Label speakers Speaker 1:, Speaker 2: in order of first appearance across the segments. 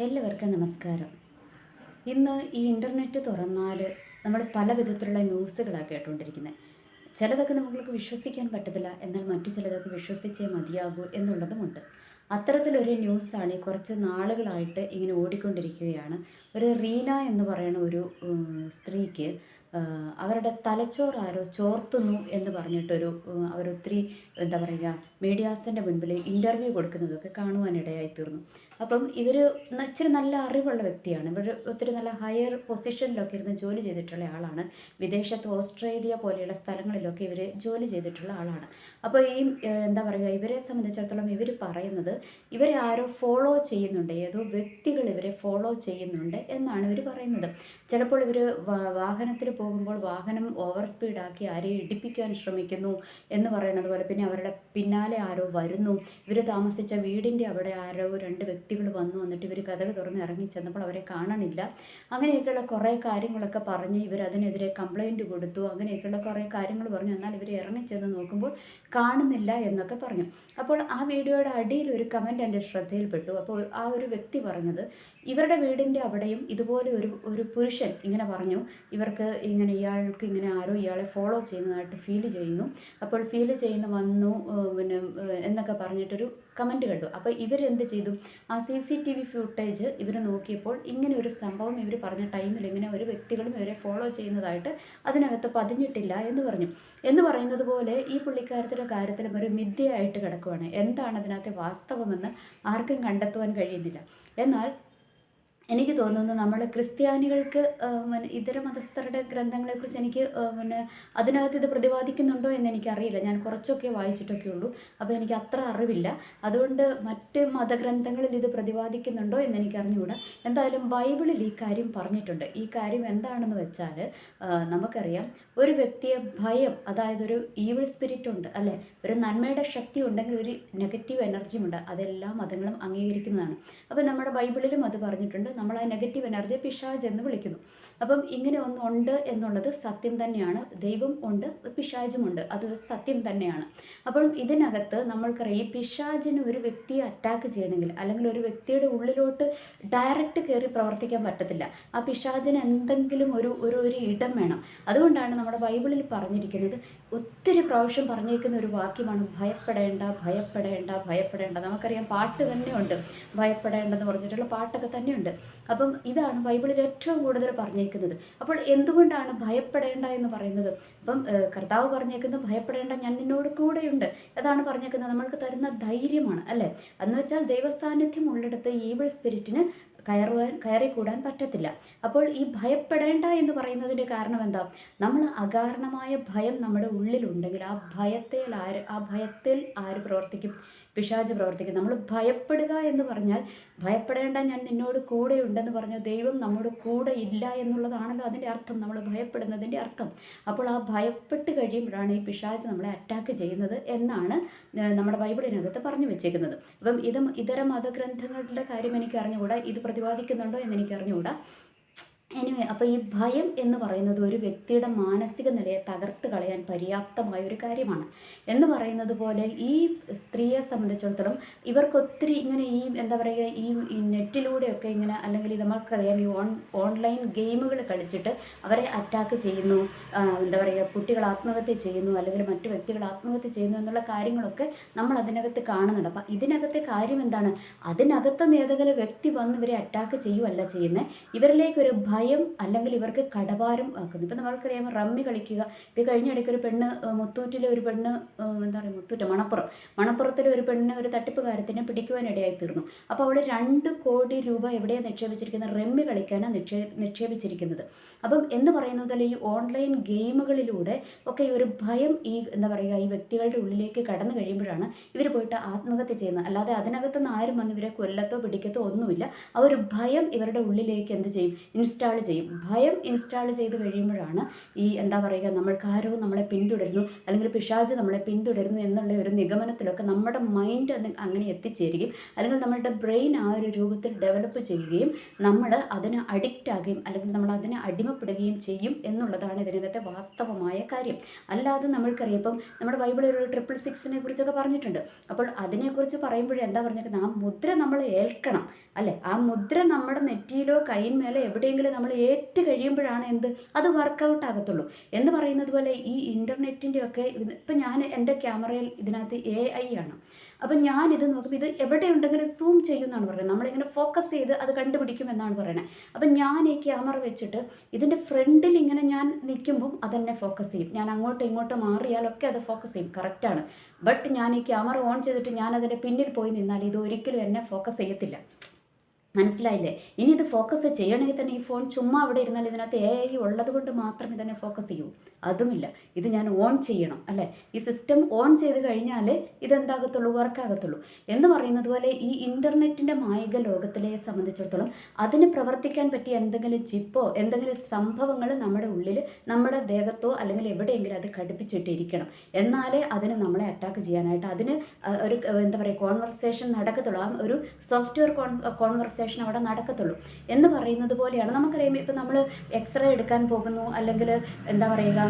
Speaker 1: എല്ലാവർക്കും നമസ്കാരം. ഇന്ന് ഈ ഇന്റർനെറ്റ് തുറന്നാൽ നമ്മൾ പല വിധത്തിലുള്ള ന്യൂസുകളാണ് കേട്ടുകൊണ്ടിരിക്കുന്നത്. ചിലതൊക്കെ നമ്മൾക്ക് വിശ്വസിക്കാൻ പറ്റത്തില്ല. എന്നാൽ മറ്റു ചിലതൊക്കെ വിശ്വസിച്ചേ മതിയാകൂ എന്നുള്ളതുമുണ്ട്. അത്തരത്തിലൊരു ന്യൂസാണ് കുറച്ച് നാളുകളായിട്ട് ഇങ്ങനെ ഓടിക്കൊണ്ടിരിക്കുകയാണ്. ഒരു റീന എന്ന് പറയുന്ന ഒരു സ്ത്രീക്ക് അവരുടെ തലച്ചോറ് ആരോ ചോർത്തുന്നു എന്ന് പറഞ്ഞിട്ടൊരു അവരൊത്തിരി എന്താ പറയുക മീഡിയാസിന്റെ മുൻപിൽ ഇന്റർവ്യൂ കൊടുക്കുന്നതൊക്കെ കാണുവാനിടയായി തീർന്നു. അപ്പം ഇവർ ഇച്ചിരി നല്ല അറിവുള്ള വ്യക്തിയാണ്. ഇവർ ഒത്തിരി നല്ല ഹയർ പൊസിഷനിലൊക്കെ ഇരുന്ന് ജോലി ചെയ്തിട്ടുള്ള ആളാണ്. വിദേശത്ത് ഓസ്ട്രേലിയ പോലെയുള്ള സ്ഥലങ്ങളിലൊക്കെ ഇവർ ജോലി ചെയ്തിട്ടുള്ള ആളാണ്. അപ്പോൾ ഈ എന്താ പറയുക ഇവരെ സംബന്ധിച്ചിടത്തോളം ഇവർ പറയുന്നത് ഇവരെ ആരോ ഫോളോ ചെയ്യുന്നുണ്ട്. ഏതോ വ്യക്തികൾ ഇവരെ ഫോളോ ചെയ്യുന്നുണ്ട് എന്നാണ് ഇവർ പറയുന്നത്. ചിലപ്പോൾ ഇവർ വാഹനത്തിൽ പോകുമ്പോൾ വാഹനം ഓവർ സ്പീഡാക്കി ആരെയും ഇടിപ്പിക്കാൻ ശ്രമിക്കുന്നു എന്ന് പറയുന്നത് പോലെ പിന്നെ അവരുടെ പിന്നാലെ ആരോ വരുന്നു. ഇവർ താമസിച്ച വീടിന്റെ അവിടെ ആരോ രണ്ട് വ്യക്തികൾ വന്നു വന്നിട്ട് ഇവർ കഥക് തുറന്ന് ഇറങ്ങി ചെന്നപ്പോൾ അവരെ കാണണില്ല. അങ്ങനെയൊക്കെയുള്ള കുറേ കാര്യങ്ങളൊക്കെ പറഞ്ഞ് ഇവർ അതിനെതിരെ കംപ്ലൈന്റ് കൊടുത്തു. അങ്ങനെയൊക്കെയുള്ള കുറേ കാര്യങ്ങൾ പറഞ്ഞു. എന്നാൽ ഇവർ ഇറങ്ങിച്ചെന്ന് നോക്കുമ്പോൾ കാണുന്നില്ല എന്നൊക്കെ പറഞ്ഞു. അപ്പോൾ ആ വീഡിയോയുടെ അടിയിൽ ഒരു കമന്റ് എന്റെ ശ്രദ്ധയിൽപ്പെട്ടു. അപ്പോൾ ആ ഒരു വ്യക്തി പറഞ്ഞത് ഇവരുടെ വീടിന്റെ അവിടെയും ഇതുപോലെ ഒരു ഒരു പുരുഷൻ ഇങ്ങനെ പറഞ്ഞു. ഇവർക്ക് ഇങ്ങനെ ഇയാൾക്ക് ഇങ്ങനെ ആരോ ഇയാളെ ഫോളോ ചെയ്യുന്നതായിട്ട് ഫീൽ ചെയ്യുന്നു. അപ്പോൾ ഫീൽ ചെയ്യുന്ന വന്നു പിന്നെ എന്നൊക്കെ പറഞ്ഞിട്ടൊരു കമന്റ് കണ്ടു. അപ്പോൾ ഇവരെന്ത് ചെയ്തു? ആ C C T V footage ഇവർ നോക്കിയപ്പോൾ ഇങ്ങനെ ഒരു സംഭവം ഇവർ പറഞ്ഞ ടൈമിൽ ഇങ്ങനെ ഒരു വ്യക്തികളും ഇവരെ ഫോളോ ചെയ്യുന്നതായിട്ട് അതിനകത്ത് പതിഞ്ഞിട്ടില്ല എന്ന് പറഞ്ഞു. എന്ന് പറയുന്നത് പോലെ ഈ പുള്ളിക്കാരത്തിന്റെ കാര്യത്തിലും ഒരു മിഥ്യയായിട്ട് കിടക്കുവാണ്. എന്താണ് അതിനകത്തെ വാസ്തവമെന്ന് ആർക്കും കണ്ടെത്തുവാൻ കഴിയുന്നില്ല. എന്നാൽ എനിക്ക് തോന്നുന്നു നമ്മൾ ക്രിസ്ത്യാനികൾക്ക് പിന്നെ ഇതര മതസ്ഥരുടെ ഗ്രന്ഥങ്ങളെക്കുറിച്ച് എനിക്ക് പിന്നെ അതിനകത്ത് ഇത് പ്രതിപാദിക്കുന്നുണ്ടോ എന്ന് എനിക്കറിയില്ല. ഞാൻ കുറച്ചൊക്കെ വായിച്ചിട്ടൊക്കെ ഉള്ളൂ. അപ്പോൾ എനിക്ക് അത്ര അറിവില്ല. അതുകൊണ്ട് മറ്റ് മതഗ്രന്ഥങ്ങളിൽ ഇത് പ്രതിപാദിക്കുന്നുണ്ടോ എന്ന് എനിക്ക് അറിഞ്ഞുകൂടാ എന്തായാലും ബൈബിളിൽ ഈ കാര്യം പറഞ്ഞിട്ടുണ്ട്. ഈ കാര്യം എന്താണെന്ന് വെച്ചാൽ നമുക്കറിയാം ഒരു വ്യക്തിയെ ഭയം അതായത് ഒരു ഈവിൾ സ്പിരിറ്റ് ഉണ്ട് അല്ലേ? ഒരു നന്മയുടെ ശക്തി ഉണ്ടെങ്കിൽ ഒരു നെഗറ്റീവ് എനർജിയും ഉണ്ട്. അതെല്ലാ മതങ്ങളും അംഗീകരിക്കുന്നതാണ്. അപ്പോൾ നമ്മുടെ ബൈബിളിലും അത് പറഞ്ഞിട്ടുണ്ട്. നമ്മൾ ആ നെഗറ്റീവ് എനർജിയെ പിശാജ് എന്ന് വിളിക്കുന്നു. അപ്പം ഇങ്ങനെ ഒന്നുണ്ട് എന്നുള്ളത് സത്യം തന്നെയാണ്. ദൈവം ഉണ്ട് പിശാജുമുണ്ട് അത് സത്യം തന്നെയാണ്. അപ്പം ഇതിനകത്ത് നമ്മൾക്കറിയാം ഈ പിശാജിന് ഒരു വ്യക്തിയെ അറ്റാക്ക് ചെയ്യണമെങ്കിൽ അല്ലെങ്കിൽ ഒരു വ്യക്തിയുടെ ഉള്ളിലോട്ട് ഡയറക്റ്റ് കയറി പ്രവർത്തിക്കാൻ പറ്റത്തില്ല. ആ പിശാജിന് എന്തെങ്കിലും ഒരു ഒരു ഒരു ഇടം വേണം. അതുകൊണ്ടാണ് നമ്മുടെ ബൈബിളിൽ പറഞ്ഞിരിക്കുന്നത് ഒത്തിരി പ്രാവശ്യം പറഞ്ഞിരിക്കുന്ന ഒരു വാക്യമാണ് ഭയപ്പെടേണ്ട ഭയപ്പെടേണ്ട ഭയപ്പെടേണ്ട. നമുക്കറിയാം പാട്ട് തന്നെയുണ്ട് ഭയപ്പെടേണ്ടെന്ന് പറഞ്ഞിട്ടുള്ള പാട്ടൊക്കെ തന്നെയുണ്ട്. അപ്പം ഇതാണ് ബൈബിളിൽ ഏറ്റവും കൂടുതൽ പറഞ്ഞേക്കുന്നത്. അപ്പോൾ എന്തുകൊണ്ടാണ് ഭയപ്പെടേണ്ട എന്ന് പറയുന്നത്? അപ്പം കർത്താവ് പറഞ്ഞേക്കുന്നത് ഭയപ്പെടേണ്ട ഞാൻ നിന്നോട് കൂടെയുണ്ട്. അതാണ് പറഞ്ഞേക്കുന്നത്. നമ്മൾക്ക് തരുന്ന ധൈര്യമാണ് അല്ലേ? എന്ന് വെച്ചാൽ ദൈവസാന്നിധ്യം ഉള്ളിടത്ത് ഈവിൾ സ്പിരിറ്റിന് കയറുവാൻ കയറിക്കൂടാൻ പറ്റത്തില്ല. അപ്പോൾ ഈ ഭയപ്പെടേണ്ട എന്ന് പറയുന്നതിന്റെ കാരണം എന്താ? നമ്മൾ അകാരണമായ ഭയം നമ്മുടെ ഉള്ളിലുണ്ടെങ്കിൽ ആ ഭയത്തിൽ ആര് ആ ഭയത്തിൽ ആര് പ്രവർത്തിക്കും? പിശാജ് പ്രവർത്തിക്കും നമ്മൾ ഭയപ്പെടുക എന്ന് പറഞ്ഞാൽ ഭയപ്പെടേണ്ട ഞാൻ നിന്നോട് കൂടെ ഉണ്ടെന്ന് പറഞ്ഞ ദൈവം നമ്മുടെ കൂടെ ഇല്ല എന്നുള്ളതാണല്ലോ അതിന്റെ അർത്ഥം. നമ്മൾ ഭയപ്പെടുന്നതിന്റെ അർത്ഥം. അപ്പോൾ ആ ഭയപ്പെട്ട് കഴിയുമ്പോഴാണ് ഈ പിശാജ് നമ്മളെ അറ്റാക്ക് ചെയ്യുന്നത് എന്നാണ് നമ്മുടെ ബൈബിളിനകത്ത് പറഞ്ഞു വെച്ചേക്കുന്നത്. അപ്പം ഇത് ഇതര മതഗ്രന്ഥങ്ങളുടെ കാര്യം എനിക്ക് അറിഞ്ഞുകൂടാ ഇത് പ്രതിപാദിക്കുന്നുണ്ടോ എന്ന് എനിക്ക് അറിഞ്ഞുകൂടാ എനിവേ അപ്പോൾ ഈ ഭയം എന്ന് പറയുന്നത് ഒരു വ്യക്തിയുടെ മാനസിക നിലയെ തകർത്ത് കളയാൻ പര്യാപ്തമായ ഒരു കാര്യമാണ്. എന്ന് പറയുന്നത് പോലെ ഈ സ്ത്രീയെ സംബന്ധിച്ചിടത്തോളം ഇവർക്ക് ഒത്തിരി ഇങ്ങനെ ഈ എന്താ പറയുക ഈ നെറ്റിലൂടെയൊക്കെ ഇങ്ങനെ അല്ലെങ്കിൽ നമ്മൾക്കറിയാം ഈ ഓൺ ഓൺലൈൻ ഗെയിമുകൾ കളിച്ചിട്ട് അവരെ അറ്റാക്ക് ചെയ്യുന്നു എന്താ പറയുക കുട്ടികൾ ആത്മഹത്യ ചെയ്യുന്നു അല്ലെങ്കിൽ മറ്റു വ്യക്തികൾ ആത്മഹത്യ ചെയ്യുന്നു എന്നുള്ള കാര്യങ്ങളൊക്കെ നമ്മൾ അതിനകത്ത് കാണുന്നുണ്ട്. അപ്പം ഇതിനകത്തെ കാര്യം എന്താണ്? അതിനകത്ത് ഏതെങ്കിലും വ്യക്തി വന്ന് ഇവരെ അറ്റാക്ക് ചെയ്യുകയല്ല ചെയ്യുന്നത്. ഇവരിലേക്ക് ഒരു ഭയം അല്ലെങ്കിൽ ഇവർക്ക് കടഭാരം ആക്കുന്നു. ഇപ്പം നമ്മൾക്കറിയാം റമ്മി കളിക്കുക. ഇപ്പം കഴിഞ്ഞ ഇടയ്ക്ക് ഒരു പെണ്ണ് മുത്തൂറ്റിലെ ഒരു പെണ്ണ് എന്താ പറയുക മുത്തൂറ്റ മണപ്പുറം. മണപ്പുറത്തിലെ ഒരു പെണ്ണ് ഒരു തട്ടിപ്പ് തട്ടിപ്പുകാരത്തിനെ പിടിക്കുവാനിടയായി തീർന്നു. അപ്പോൾ അവൾ രണ്ട് കോടി രൂപ എവിടെയാണ് നിക്ഷേപിച്ചിരിക്കുന്നത്? റമ്മി കളിക്കാനാണ് നിക്ഷേ നിക്ഷേപിച്ചിരിക്കുന്നത്. അപ്പം എന്ന് പറയുന്നത് പോലെ ഈ ഓൺലൈൻ ഗെയിമുകളിലൂടെ ഒക്കെ ഒരു ഭയം ഈ എന്താ പറയുക ഈ വ്യക്തികളുടെ ഉള്ളിലേക്ക് കടന്നു കഴിയുമ്പോഴാണ് ഇവർ പോയിട്ട് ആത്മഹത്യ ചെയ്യുന്നത്. അല്ലാതെ അതിനകത്തുനിന്ന് ആരും വന്ന് ഇവരെ കൊല്ലത്തോ പിടിക്കത്തോ ഒന്നുമില്ല. ആ ഒരു ഭയം ഇവരുടെ ഉള്ളിലേക്ക് എന്ത് ചെയ്യും? ഇൻസ്റ്റാൾ ഇൻസ്റ്റാൾ ചെയ്യും. ഭയം ഇൻസ്റ്റാൾ ചെയ്ത് കഴിയുമ്പോഴാണ് ഈ എന്താ പറയുക നമ്മൾക്ക് ആരോ നമ്മളെ പിന്തുടരുന്നു അല്ലെങ്കിൽ പിശാജ് നമ്മളെ പിന്തുടരുന്നു എന്നുള്ള ഒരു നിഗമനത്തിലൊക്കെ നമ്മുടെ മൈൻഡ് അങ്ങനെ എത്തിച്ചേരുകയും അല്ലെങ്കിൽ നമ്മളുടെ ബ്രെയിൻ ആ ഒരു രൂപത്തിൽ ഡെവലപ്പ് ചെയ്യുകയും നമ്മൾ അതിന് അഡിക്റ്റ് ആകുകയും അല്ലെങ്കിൽ നമ്മൾ അതിനെ അടിമപ്പെടുകയും ചെയ്യും എന്നുള്ളതാണ് ഇതിനകത്തെ വാസ്തവമായ കാര്യം. അല്ലാതെ നമ്മൾക്കറിയാം ഇപ്പം നമ്മുടെ ബൈബിളിൽ ഒരു ട്രിപ്പിൾ സിക്സിനെ കുറിച്ചൊക്കെ പറഞ്ഞിട്ടുണ്ട്. അപ്പോൾ അതിനെക്കുറിച്ച് പറയുമ്പോഴേ എന്താ പറഞ്ഞേക്കുന്നത്? ആ മുദ്ര നമ്മൾ ഏൽക്കണം അല്ലേ? ആ മുദ്ര നമ്മുടെ നെറ്റിയിലോ കൈയിന്മേലോ എവിടെയെങ്കിലും നമ്മൾ ഏറ്റ് കഴിയുമ്പോഴാണ് എന്ത്? അത് വർക്കൗട്ട് ആകത്തുള്ളൂ. എന്ന് പറയുന്നത് പോലെ ഈ ഇന്റർനെറ്റിന്റെ ഒക്കെ ഇപ്പം ഞാൻ എന്റെ ക്യാമറയിൽ ഇതിനകത്ത് എ ഐ ആണ്. അപ്പം ഞാനിത് നോക്കുമ്പോൾ ഇത് എവിടെ ഉണ്ടെങ്കിലും സൂം ചെയ്യുമെന്നാണ് പറയുന്നത്. നമ്മളിങ്ങനെ ഫോക്കസ് ചെയ്ത് അത് കണ്ടുപിടിക്കും എന്നാണ് പറയുന്നത് അപ്പം ഞാൻ ഈ ക്യാമറ വെച്ചിട്ട് ഇതിന്റെ ഫ്രണ്ടിൽ ഇങ്ങനെ ഞാൻ നിൽക്കുമ്പം അതെന്നെ ഫോക്കസ് ചെയ്യും. ഞാൻ അങ്ങോട്ടും ഇങ്ങോട്ടും മാറിയാലൊക്കെ അത് ഫോക്കസ് ചെയ്യും. കറക്റ്റാണ് ബട്ട് ഞാൻ ഈ ക്യാമറ ഓൺ ചെയ്തിട്ട് ഞാൻ അതിന്റെ പിന്നിൽ പോയി നിന്നാൽ ഇത് ഒരിക്കലും എന്നെ ഫോക്കസ് ചെയ്യത്തില്ല. മനസ്സിലായില്ലേ? ഇനി ഇത് ഫോക്കസ് ചെയ്യണമെങ്കിൽ തന്നെ ഈ ഫോൺ ചുമ്മാ അവിടെ ഇരുന്നാൽ ഇതിനകത്ത് എ ഐ ഉള്ളത് കൊണ്ട് മാത്രമേ തന്നെ ഫോക്കസ് ചെയ്യൂ. അതുമില്ല. ഇത് ഞാൻ ഓൺ ചെയ്യണം അല്ലേ? ഈ സിസ്റ്റം ഓൺ ചെയ്ത് കഴിഞ്ഞാൽ ഇതെന്താകത്തുള്ളൂ? വർക്കാകത്തുള്ളൂ എന്ന് പറയുന്നത് പോലെ ഈ ഇന്റർനെറ്റിന്റെ മായിക ലോകത്തിലെ സംബന്ധിച്ചിടത്തോളം അതിന് പ്രവർത്തിക്കാൻ പറ്റിയ എന്തെങ്കിലും ചിപ്പോ എന്തെങ്കിലും സംഭവങ്ങൾ നമ്മുടെ ഉള്ളിൽ നമ്മുടെ ദേഹത്തോ അല്ലെങ്കിൽ എവിടെയെങ്കിലും അത് ഘടിപ്പിച്ചിട്ടിരിക്കണം. എന്നാലേ അതിന് നമ്മളെ അറ്റാക്ക് ചെയ്യാനായിട്ട് അതിന് ഒരു എന്താ പറയുക കോൺവെർസേഷൻ നടക്കത്തുള്ളൂ. ആ ഒരു സോഫ്റ്റ്വെയർ കോൺ കോൺവെർസേഷൻ അവിടെ നടക്കത്തുള്ളൂ. എന്ന് പറയുന്നത് പോലെയാണ്. നമുക്കറിയാം ഇപ്പം നമ്മൾ എക്സ്റേ എടുക്കാൻ പോകുന്നു അല്ലെങ്കിൽ എന്താ പറയുക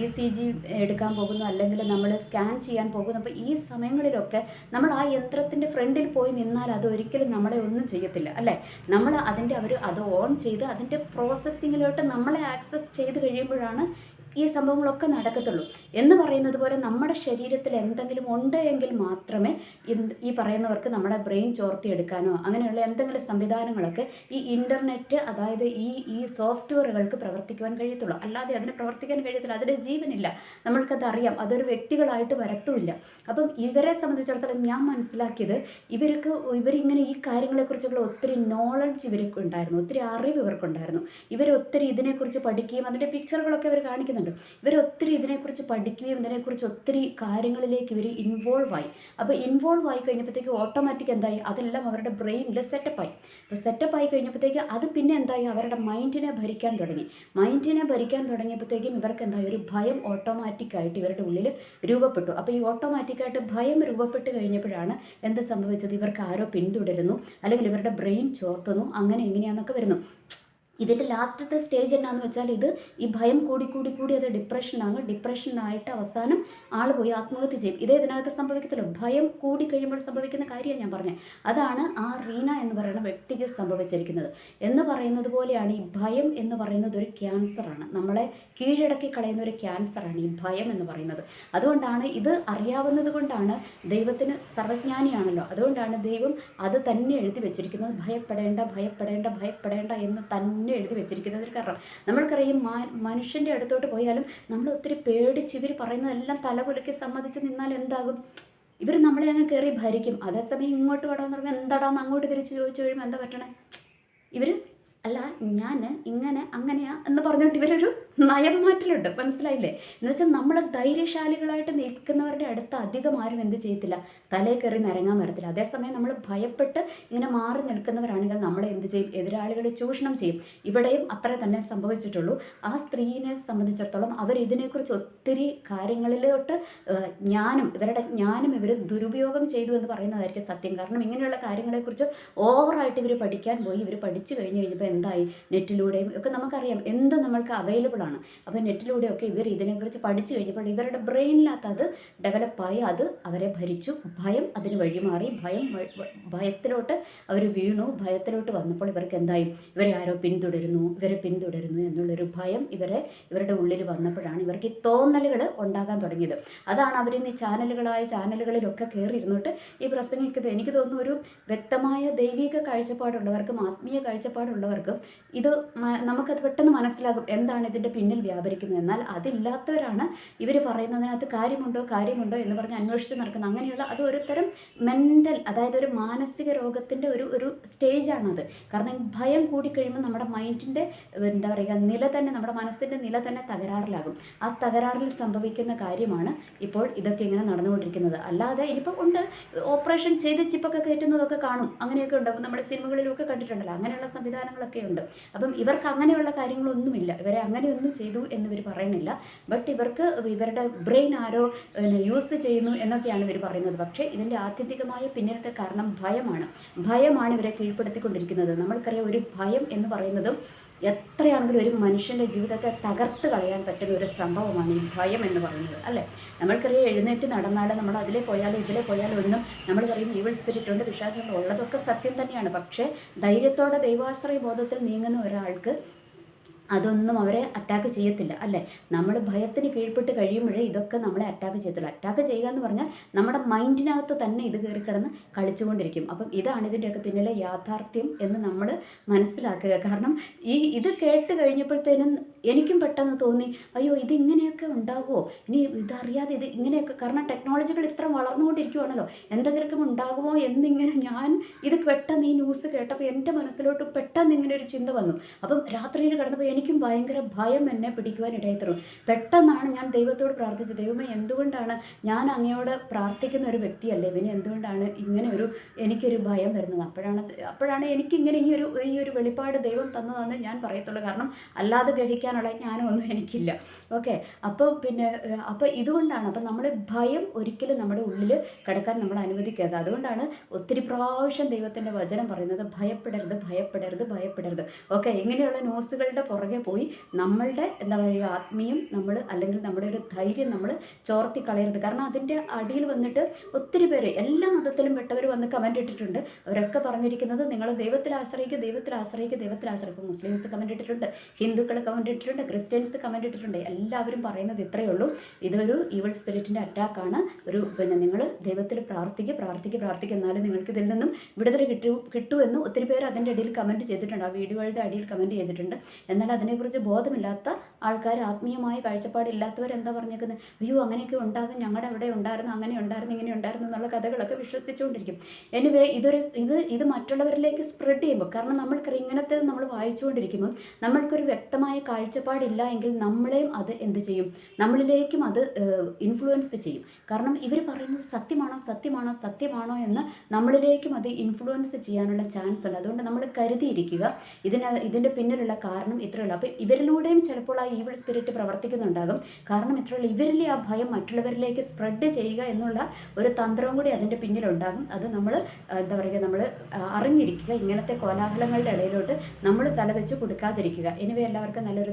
Speaker 1: ഇ സി ജി എടുക്കാൻ പോകുന്നു അല്ലെങ്കിൽ നമ്മൾ സ്കാൻ ചെയ്യാൻ പോകുന്നു. അപ്പോൾ ഈ സമയങ്ങളിലൊക്കെ നമ്മൾ ആ യന്ത്രത്തിന്റെ ഫ്രണ്ടിൽ പോയി നിന്നാൽ അത് ഒരിക്കലും നമ്മളെ ഒന്നും ചെയ്യത്തില്ല അല്ലേ? നമ്മൾ അതിന്റെ അവർ അത് ഓൺ ചെയ്ത് അതിന്റെ പ്രോസസ്സിങ്ങിലോട്ട് നമ്മളെ ആക്സസ് ചെയ്ത് കഴിയുമ്പോഴാണ് ഈ സംഭവങ്ങളൊക്കെ നടക്കത്തുള്ളൂ. എന്ന് പറയുന്നത് പോലെ നമ്മുടെ ശരീരത്തിൽ എന്തെങ്കിലും ഉണ്ട് എങ്കിൽ മാത്രമേ ഈ പറയുന്നവർക്ക് നമ്മുടെ ബ്രെയിൻ ചോർത്തിയെടുക്കാനോ അങ്ങനെയുള്ള എന്തെങ്കിലും സംവിധാനങ്ങളൊക്കെ ഈ ഇന്റർനെറ്റ് അതായത് ഈ ഈ സോഫ്റ്റ്വെയറുകൾക്ക് പ്രവർത്തിക്കുവാൻ കഴിയത്തുള്ളൂ. അല്ലാതെ അതിന് പ്രവർത്തിക്കാൻ കഴിയത്തില്ല. അതിന്റെ ജീവനില്ല. നമ്മൾക്കത് അറിയാം അതൊരു വ്യക്തികളായിട്ട് വരത്തുമില്ല. അപ്പം ഇവരെ സംബന്ധിച്ചിടത്തോളം ഞാൻ മനസ്സിലാക്കിയത് ഇവർക്ക് ഇവരിങ്ങനെ ഈ കാര്യങ്ങളെക്കുറിച്ചുള്ള ഒത്തിരി നോളജ് ഇവർക്ക് ഉണ്ടായിരുന്നു. ഒത്തിരി അറിവ് ഇവർക്കുണ്ടായിരുന്നു. ഇവർ ഒത്തിരി ഇതിനെക്കുറിച്ച് പഠിക്കുകയും അതിന്റെ പിക്ചറുകളൊക്കെ അവർ കാണിക്കുന്നുണ്ട്. ചെയ്യുന്നുണ്ട് ഇവർ ഒത്തിരി ഇതിനെക്കുറിച്ച് പഠിക്കുകയും ഇതിനെക്കുറിച്ച് ഒത്തിരി കാര്യങ്ങളിലേക്ക് ഇവർ ഇൻവോൾവ് ആയി. അപ്പോൾ ഇൻവോൾവ് ആയി കഴിഞ്ഞപ്പോഴത്തേക്ക് ഓട്ടോമാറ്റിക് എന്തായി? അതെല്ലാം അവരുടെ ബ്രെയിനിൽ സെറ്റപ്പായി അപ്പോൾ സെറ്റപ്പ് ആയി കഴിഞ്ഞപ്പോഴത്തേക്ക് അത് പിന്നെ എന്തായി? അവരുടെ മൈൻഡിനെ ഭരിക്കാൻ തുടങ്ങി. മൈൻഡിനെ ഭരിക്കാൻ തുടങ്ങിയപ്പോഴത്തേക്കും ഇവർക്ക് എന്തായി? ഒരു ഭയം ഓട്ടോമാറ്റിക്കായിട്ട് ഇവരുടെ ഉള്ളിൽ രൂപപ്പെട്ടു. അപ്പോൾ ഈ ഓട്ടോമാറ്റിക്കായിട്ട് ഭയം രൂപപ്പെട്ട് കഴിഞ്ഞപ്പോഴാണ് എന്ത് സംഭവിച്ചത്? ഇവർക്ക് ആരോ പിന്തുടരുന്നു. അല്ലെങ്കിൽ ഇവരുടെ ബ്രെയിൻ ചോർത്തുന്നു. അങ്ങനെ എങ്ങനെയാണെന്നൊക്കെ വരുന്നു. ഇതിന്റെ ലാസ്റ്റത്തെ സ്റ്റേജ് എന്നാന്ന് വെച്ചാൽ ഇത് ഈ ഭയം കൂടി കൂടി കൂടി അത് ഡിപ്രഷനാകും ഡിപ്രഷനായിട്ട് അവസാനം ആൾ പോയി ആത്മഹത്യ ചെയ്യും. ഇതേ ഇതിനകത്ത് സംഭവിക്കത്തില്ല. ഭയം കൂടി കഴിയുമ്പോൾ സംഭവിക്കുന്ന കാര്യമാണ് ഞാൻ പറഞ്ഞത്. അതാണ് ആ റീന എന്ന് പറയുന്ന വ്യക്തിക്ക് സംഭവിച്ചിരിക്കുന്നത്. എന്ന് പറയുന്നത് പോലെയാണ് ഈ ഭയം എന്ന് പറയുന്നത് ഒരു ക്യാൻസറാണ് നമ്മളെ കീഴടക്കി കളയുന്ന ഒരു ക്യാൻസറാണ് ഈ ഭയം എന്ന് പറയുന്നത്. അതുകൊണ്ടാണ് ഇത് അറിയാവുന്നത് കൊണ്ടാണ് ദൈവത്തിന് സർവജ്ഞാനിയാണല്ലോ. അതുകൊണ്ടാണ് ദൈവം അത് തന്നെ എഴുതി വെച്ചിരിക്കുന്നത്. ഭയപ്പെടേണ്ട ഭയപ്പെടേണ്ട ഭയപ്പെടേണ്ട എന്ന് തന്നെ മുന്നേ എഴുതി വെച്ചിരിക്കുന്നതിന് കാരണം. നമ്മൾക്കറിയാം മനുഷ്യന്റെ അടുത്തോട്ട് പോയാലും നമ്മൾ ഒത്തിരി പേടിച്ച് ഇവർ പറയുന്നതെല്ലാം തലകുലയ്ക്ക് സമ്മതിച്ച് നിന്നാൽ എന്താകും? ഇവർ നമ്മളെ അങ്ങ് കയറി ഭരിക്കും. അതേസമയം ഇങ്ങോട്ട് വടാന്ന് പറയുമ്പോൾ എന്താടാന്ന് അങ്ങോട്ട് തിരിച്ച് ചോദിച്ചു കഴിയുമ്പോൾ എന്താ പറ്റണേ? ഇവർ അല്ല ഞാൻ ഇങ്ങനെ അങ്ങനെയാ എന്ന് പറഞ്ഞുകൊണ്ട് ഇവരൊരു നയം മാറ്റലുണ്ട് മനസ്സിലായില്ലേ? എന്ന് വെച്ചാൽ നമ്മൾ ധൈര്യശാലികളായിട്ട് നിൽക്കുന്നവരുടെ അടുത്ത് അധികം ആരും എന്ത് ചെയ്യത്തില്ല. തലേ കയറി നിരങ്ങാൻ വരത്തില്ല. അതേസമയം നമ്മൾ ഭയപ്പെട്ട് ഇങ്ങനെ മാറി നിൽക്കുന്നവരാണെങ്കിൽ നമ്മളെ എന്ത് ചെയ്യും? എതിരാളികളെ ചൂഷണം ചെയ്യും. ഇവിടെയും അത്ര തന്നെ സംഭവിച്ചിട്ടുള്ളൂ. ആ സ്ത്രീനെ സംബന്ധിച്ചിടത്തോളം അവർ ഇതിനെക്കുറിച്ച് ഒത്തിരി കാര്യങ്ങളിലോട്ട് ജ്ഞാനം ഇവരുടെ ജ്ഞാനം ഇവർ ദുരുപയോഗം ചെയ്തു എന്ന് പറയുന്നതായിരിക്കും സത്യം. കാരണം ഇങ്ങനെയുള്ള കാര്യങ്ങളെക്കുറിച്ച് ഓവറായിട്ട് ഇവർ പഠിക്കാൻ പോയി. ഇവർ പഠിച്ചു കഴിഞ്ഞ് കഴിഞ്ഞപ്പോൾ എന്തായി? നെറ്റിലൂടെയും ഒക്കെ നമുക്കറിയാം. എന്ത് നമ്മൾക്ക് അവൈലബിൾ അപ്പോൾ നെറ്റിലൂടെയൊക്കെ ഇവർ ഇതിനെക്കുറിച്ച് പഠിച്ചു കഴിഞ്ഞപ്പോൾ ഇവരുടെ ബ്രെയിനിനകത്ത് അത് ഡെവലപ്പായി. അത് അവരെ ഭരിച്ചു. ഭയം അതിന് വഴിമാറി. ഭയം ഭയത്തിലോട്ട് അവർ വീണു. ഭയത്തിലോട്ട് വന്നപ്പോൾ ഇവർക്ക് എന്തായി? ഇവരെ ആരോ പിന്തുടരുന്നു. ഇവരെ പിന്തുടരുന്നു എന്നുള്ളൊരു ഭയം ഇവരെ ഇവരുടെ ഉള്ളിൽ വന്നപ്പോഴാണ് ഇവർക്ക് ഈ തോന്നലുകൾ ഉണ്ടാകാൻ തുടങ്ങിയത്. അതാണ് അവരിന്ന് ഈ ചാനലുകളായ ചാനലുകളിലൊക്കെ കയറിയിരുന്നിട്ട് ഈ പ്രസംഗിക്കുന്നത്. എനിക്ക് തോന്നുന്നു ഒരു വ്യക്തമായ ദൈവിക കാഴ്ചപ്പാടുള്ളവർക്കും ആത്മീയ കാഴ്ചപ്പാടുള്ളവർക്കും ഇത് നമുക്കത് പെട്ടെന്ന് മനസ്സിലാകും. എന്താണ് ഇതിന്റെ പിന്നിൽ വ്യാപരിക്കുന്നത്. എന്നാൽ അതില്ലാത്തവരാണ് ഇവർ പറയുന്നതിനകത്ത് കാര്യമുണ്ടോ കാര്യമുണ്ടോ എന്ന് പറഞ്ഞ് അന്വേഷിച്ച് നടക്കുന്നത്. അങ്ങനെയുള്ള അത് ഒരുതരം മെന്റൽ അതായത് ഒരു മാനസിക രോഗത്തിന്റെ ഒരു ഒരു സ്റ്റേജാണത് കാരണം ഭയം കൂടിക്കഴിയുമ്പോൾ നമ്മുടെ മൈൻഡിന്റെ എന്താ പറയുക നില തന്നെ നമ്മുടെ മനസ്സിന്റെ നില തന്നെ തകരാറിലാകും. ആ തകരാറിൽ സംഭവിക്കുന്ന കാര്യമാണ് ഇപ്പോൾ ഇതൊക്കെ ഇങ്ങനെ നടന്നുകൊണ്ടിരിക്കുന്നത്. അല്ലാതെ ഇനിയിപ്പോൾ ഉണ്ട്. ഓപ്പറേഷൻ ചെയ്ത് ചിപ്പൊക്കെ കയറ്റുന്നതൊക്കെ കാണും. അങ്ങനെയൊക്കെ ഉണ്ട്. നമ്മുടെ സിനിമകളിലൊക്കെ കണ്ടിട്ടുണ്ടല്ലോ. അങ്ങനെയുള്ള സംവിധാനങ്ങളൊക്കെ ഉണ്ട്. അപ്പം ഇവർക്ക് അങ്ങനെയുള്ള കാര്യങ്ങളൊന്നുമില്ല. ഇവരെ അങ്ങനെയൊന്നും ചെയ്തു എന്ന് ഇവർ പറയണില്ല ബട്ട് ഇവർക്ക് ഇവരുടെ ബ്രെയിൻ ആരോ യൂസ് ചെയ്യുന്നു എന്നൊക്കെയാണ് ഇവർ പറയുന്നത്. പക്ഷേ ഇതിന്റെ ആത്യന്തികമായ പിന്നിലത്തെ കാരണം ഭയമാണ്. ഭയമാണ് ഇവരെ കീഴ്പ്പെടുത്തിക്കൊണ്ടിരിക്കുന്നത്. നമ്മൾക്കറിയാം ഒരു ഭയം എന്ന് പറയുന്നതും എത്രയാണെങ്കിലും ഒരു മനുഷ്യന്റെ ജീവിതത്തെ തകർത്ത് കളയാൻ പറ്റുന്ന ഒരു സംഭവമാണ് ഈ ഭയം എന്ന് പറയുന്നത് അല്ലേ? നമ്മൾക്കറിയാം എഴുന്നേറ്റ് നടന്നാലും നമ്മൾ അതിലെ പോയാലും ഇതിലെ പോയാലും ഒന്നും നമ്മൾ പറയും ഈവിൾ സ്പിരിറ്റ് ഉണ്ട് വിഷാദമുണ്ട് ഉള്ളതൊക്കെ സത്യം തന്നെയാണ്. പക്ഷേ ധൈര്യത്തോടെ ദൈവാശ്രയ ബോധത്തിൽ നീങ്ങുന്ന ഒരാൾക്ക് അതൊന്നും അവരെ അറ്റാക്ക് ചെയ്യത്തില്ല അല്ലേ? നമ്മൾ ഭയത്തിന് കീഴ്പ്പെട്ട് കഴിയുമ്പോഴേ ഇതൊക്കെ നമ്മളെ അറ്റാക്ക് ചെയ്യത്തുള്ളൂ. അറ്റാക്ക് ചെയ്യുക എന്ന് പറഞ്ഞാൽ നമ്മുടെ മൈൻഡിനകത്ത് തന്നെ ഇത് കയറി കിടന്ന് കളിച്ചുകൊണ്ടിരിക്കും. അപ്പം ഇതാണ് ഇതിന്റെയൊക്കെ പിന്നിലെ യാഥാർത്ഥ്യം എന്ന് നമ്മൾ മനസ്സിലാക്കുക. കാരണം ഈ ഇത് കേട്ട് കഴിഞ്ഞപ്പോഴത്തേനും എനിക്കും പെട്ടെന്ന് തോന്നി അയ്യോ ഇതിങ്ങനെയൊക്കെ ഉണ്ടാകുമോ ഇനി ഇതറിയാതെ ഇത് ഇങ്ങനെയൊക്കെ കാരണം ടെക്നോളജികൾ ഇത്ര വളർന്നുകൊണ്ടിരിക്കുവാണല്ലോ. എന്തെങ്കിലും ഉണ്ടാകുമോ എന്നിങ്ങനെ ഞാൻ ഇത് പെട്ടെന്ന് ഈ ന്യൂസ് കേട്ടപ്പോൾ എന്റെ മനസ്സിലോട്ട് പെട്ടെന്ന് ഇങ്ങനെ ഒരു ചിന്ത വന്നു. അപ്പം രാത്രിയിൽ കടന്നപ്പോൾ എനിക്കും ഭയങ്കര ഭയം എന്നെ പിടിക്കുവാൻ ഇടയായിത്തരും പെട്ടെന്നാണ് ഞാൻ ദൈവത്തോട് പ്രാർത്ഥിച്ചത് ദൈവമേ എന്തുകൊണ്ടാണ് ഞാൻ അങ്ങയോട് പ്രാർത്ഥിക്കുന്ന ഒരു വ്യക്തിയല്ലേ? പിന്നെ എന്തുകൊണ്ടാണ് ഇങ്ങനെ ഒരു എനിക്കൊരു ഭയം വരുന്നത്? അപ്പോഴാണ് അപ്പോഴാണ് എനിക്കിങ്ങനെ ഈ ഒരു ഈ ഒരു വെളിപ്പാട് ദൈവം തന്നതെന്ന് ഞാൻ പറയത്തുള്ളൂ. കാരണം അല്ലാതെ ഗ്രഹിക്കാനുള്ള ജ്ഞാനമൊന്നും എനിക്കില്ല. ഓക്കെ അപ്പോൾ പിന്നെ അപ്പോൾ ഇതുകൊണ്ടാണ് അപ്പോൾ നമ്മൾ ഭയം ഒരിക്കലും നമ്മുടെ ഉള്ളിൽ കിടക്കാൻ നമ്മൾ അനുവദിക്കരുത്. അതുകൊണ്ടാണ് ഒത്തിരി പ്രാവശ്യം ദൈവത്തിന്റെ വചനം പറയുന്നത് ഭയപ്പെടരുത് ഭയപ്പെടരുത് ഭയപ്പെടരുത്. ഓക്കെ ഇങ്ങനെയുള്ള ന്യൂസുകളുടെ പുറകെ പോയി നമ്മളുടെ എന്താ പറയുക ആത്മീയം നമ്മൾ അല്ലെങ്കിൽ നമ്മുടെ ഒരു ധൈര്യം നമ്മൾ ചോർത്തി കളയരുത്. കാരണം അതിന്റെ അടിയിൽ വന്നിട്ട് ഒത്തിരി പേര് എല്ലാ മതത്തിലും പെട്ടവർ വന്ന് കമന്റ് ഇട്ടിട്ടുണ്ട്. അവരൊക്കെ പറഞ്ഞിരിക്കുന്നത് നിങ്ങൾ ദൈവത്തിൽ ആശ്രയിക്കുക ദൈവത്തിൽ ആശ്രയിക്കുക ദൈവത്തിൽ ആശ്രയിക്കും മുസ്ലിംസ് കമന്റ് ഇട്ടിട്ടുണ്ട് ഹിന്ദുക്കൾ കമന്റ് ഇട്ടിട്ടുണ്ട്. ക്രിസ്ത്യൻസ് കമന്റ് ഇട്ടിട്ടുണ്ട്. എല്ലാവരും പറയുന്നത് ഇത്രയേ ഉള്ളൂ. ഇതൊരു ഈവൾ സ്പിരിറ്റിന്റെ അറ്റാക്കാണ് ഒരു പിന്നെ നിങ്ങൾ ദൈവത്തിൽ പ്രാർത്ഥിക്കുക പ്രാർത്ഥിക്കുക പ്രാർത്ഥിക്കുക എന്നാലും നിങ്ങൾക്ക് ഇതിൽ നിന്നും വിടുതൽ കിട്ടൂ കിട്ടുമെന്ന് ഒത്തിരി പേര് അതിന്റെ ഇടയിൽ കമന്റ് ചെയ്തിട്ടുണ്ട്. ആ വീഡിയോകളുടെ അടിയിൽ കമന്റ് ചെയ്തിട്ടുണ്ട്. എന്നാൽ അതിനെക്കുറിച്ച് ബോധമില്ലാത്ത ആൾക്കാർ ആത്മീയമായ കാഴ്ചപ്പാടില്ലാത്തവർ എന്താ പറഞ്ഞേക്കുന്നത് അയ്യോ അങ്ങനെയൊക്കെ ഉണ്ടാകും. ഞങ്ങളുടെ അവിടെ ഉണ്ടായിരുന്നു അങ്ങനെ ഉണ്ടായിരുന്നു ഇങ്ങനെ ഉണ്ടായിരുന്നു എന്നുള്ള കഥകളൊക്കെ വിശ്വസിച്ചുകൊണ്ടിരിക്കും. എനിവേ ഇതൊരു ഇത് ഇത് മറ്റുള്ളവരിലേക്ക് സ്പ്രെഡ് ചെയ്യുമ്പോൾ കാരണം നമ്മൾക്ക് ഇങ്ങനത്തെ നമ്മൾ വായിച്ചുകൊണ്ടിരിക്കുമ്പോൾ നമ്മൾക്കൊരു വ്യക്തമായ കാഴ്ചപ്പാടില്ല എങ്കിൽ നമ്മളെയും അത് എന്ത് ചെയ്യും? നമ്മളിലേക്കും അത് ഇൻഫ്ലുവൻസ് ചെയ്യും. കാരണം ഇവർ പറയുന്നത് സത്യമാണോ? സത്യമാണോ? സത്യമാണോ എന്ന് നമ്മളിലേക്കും അത് ഇൻഫ്ലുവൻസ് ചെയ്യാനുള്ള ചാൻസ് ഉണ്ട്. അതുകൊണ്ട് നമ്മൾ കരുതിയിരിക്കുക. ഇതിന് ഇതിന്റെ പിന്നിലുള്ള കാരണം ഇത്രയുള്ളൂ. അപ്പോൾ ഇവരിലൂടെയും ചിലപ്പോൾ ആ ഈവിൾ സ്പിരിറ്റ് പ്രവർത്തിക്കുന്നുണ്ടാകും. കാരണം ഇത്രയുള്ള. ഇവരിലെ ആ ഭയം മറ്റുള്ളവരിലേക്ക് സ്പ്രെഡ് ചെയ്യുക എന്നുള്ള ഒരു തന്ത്രവും കൂടി അതിന്റെ പിന്നിലുണ്ടാകും. അത് നമ്മൾ എന്താ പറയുക നമ്മൾ അറിഞ്ഞിരിക്കുക. ഇങ്ങനത്തെ കോലാഹലങ്ങളുടെ ഇടയിലോട്ട് നമ്മൾ തലവെച്ച് കൊടുക്കാതിരിക്കുക. എനിവേ എല്ലാവർക്കും നല്ലൊരു